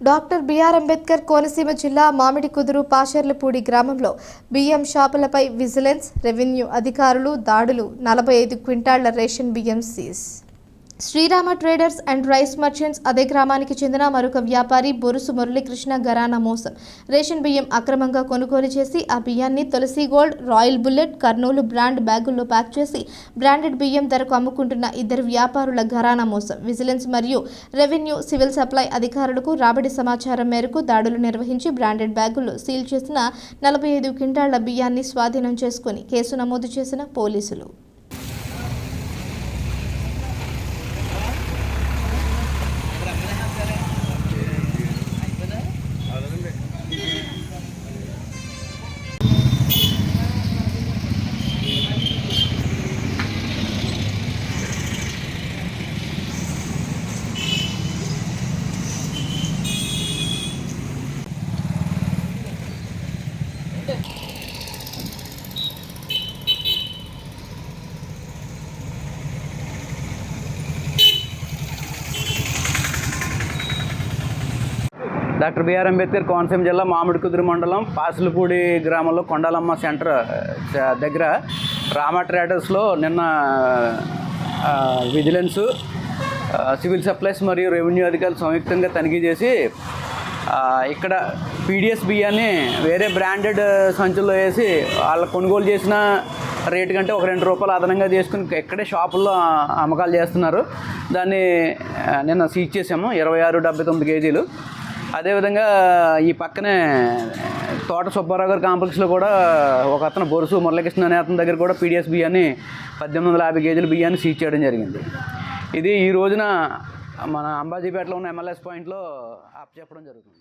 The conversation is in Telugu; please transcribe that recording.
డాక్టర్ బిఆర్ అంబేద్కర్ కోనసీమ జిల్లా మామిడి కుదురు పాషర్లపూడి గ్రామంలో బియ్యం షాపులపై విజిలెన్స్ రెవెన్యూ అధికారులు దాడులు నలభై ఐదు క్వింటాళ్ళ రేషన్ బియ్యం seize. Srirama traders and rice merchants అదే గ్రామానికి చెందిన మరొక వ్యాపారి బొరుసు మురళీకృష్ణ గరానా మోసం. రేషన్ బియ్యం అక్రమంగా కొనుగోలు చేసి ఆ బియ్యాన్ని Tulasi gold royal bullet Kurnool brand బ్యాగుల్లో pack చేసి బ్రాండెడ్ బియ్యం ధరకు అమ్ముకుంటున్న ఇద్దరు వ్యాపారుల ఘరానా మోసం. విజిలెన్స్ మరియు రెవెన్యూ సివిల్ సప్లై అధికారులకు రాబడి సమాచారం మేరకు దాడులు నిర్వహించి బ్రాండెడ్ బ్యాగుల్లో సీల్ చేసిన నలభై ఐదు క్వింటాళ్ళ బియ్యాన్ని స్వాధీనం చేసుకుని కేసు నమోదు చేసిన పోలీసులు. డాక్టర్ బిఆర్ అంబేద్కర్ కోనసీమ జిల్లా మామిడి కుదురు మండలం పాసులపూడి గ్రామంలో కొండాలమ్మ సెంటర్ దగ్గర రామా ట్రేడర్స్లో నిన్న విజిలెన్సు విజిలెన్స్ సివిల్ సప్లైస్ మరియు రెవెన్యూ అధికారులు సంయుక్తంగా తనిఖీ చేసి ఇక్కడ పీడిఎస్ బియ్యాన్ని వేరే బ్రాండెడ్ సంచుల్లో వేసి వాళ్ళు కొనుగోలు చేసిన రేటు కంటే ఒక రెండు రూపాయలు అదనంగా చేసుకుని ఇక్కడే షాపుల్లో అమ్మకాలు చేస్తున్నారు. దాన్ని నిన్న సీజ్ చేసాము ఇరవై ఆరు డెబ్బై తొమ్మిది కేజీలు. అదేవిధంగా ఈ పక్కనే తోట సుబ్బారావు గారి కాంప్లెక్స్లో కూడా ఒక అతను బొరుసు మురళకృష్ణ అనే అతని దగ్గర కూడా పీడిఎస్ బియ్యాన్ని పద్దెనిమిది వందల యాభై కేజీల బియ్యాన్ని సీజ్ చేయడం జరిగింది. ఇది ఈ రోజున మన అంబాజీపేటలో ఉన్న ఎంఎల్ఎస్ పాయింట్లో అప్ చెప్పడం జరుగుతుంది.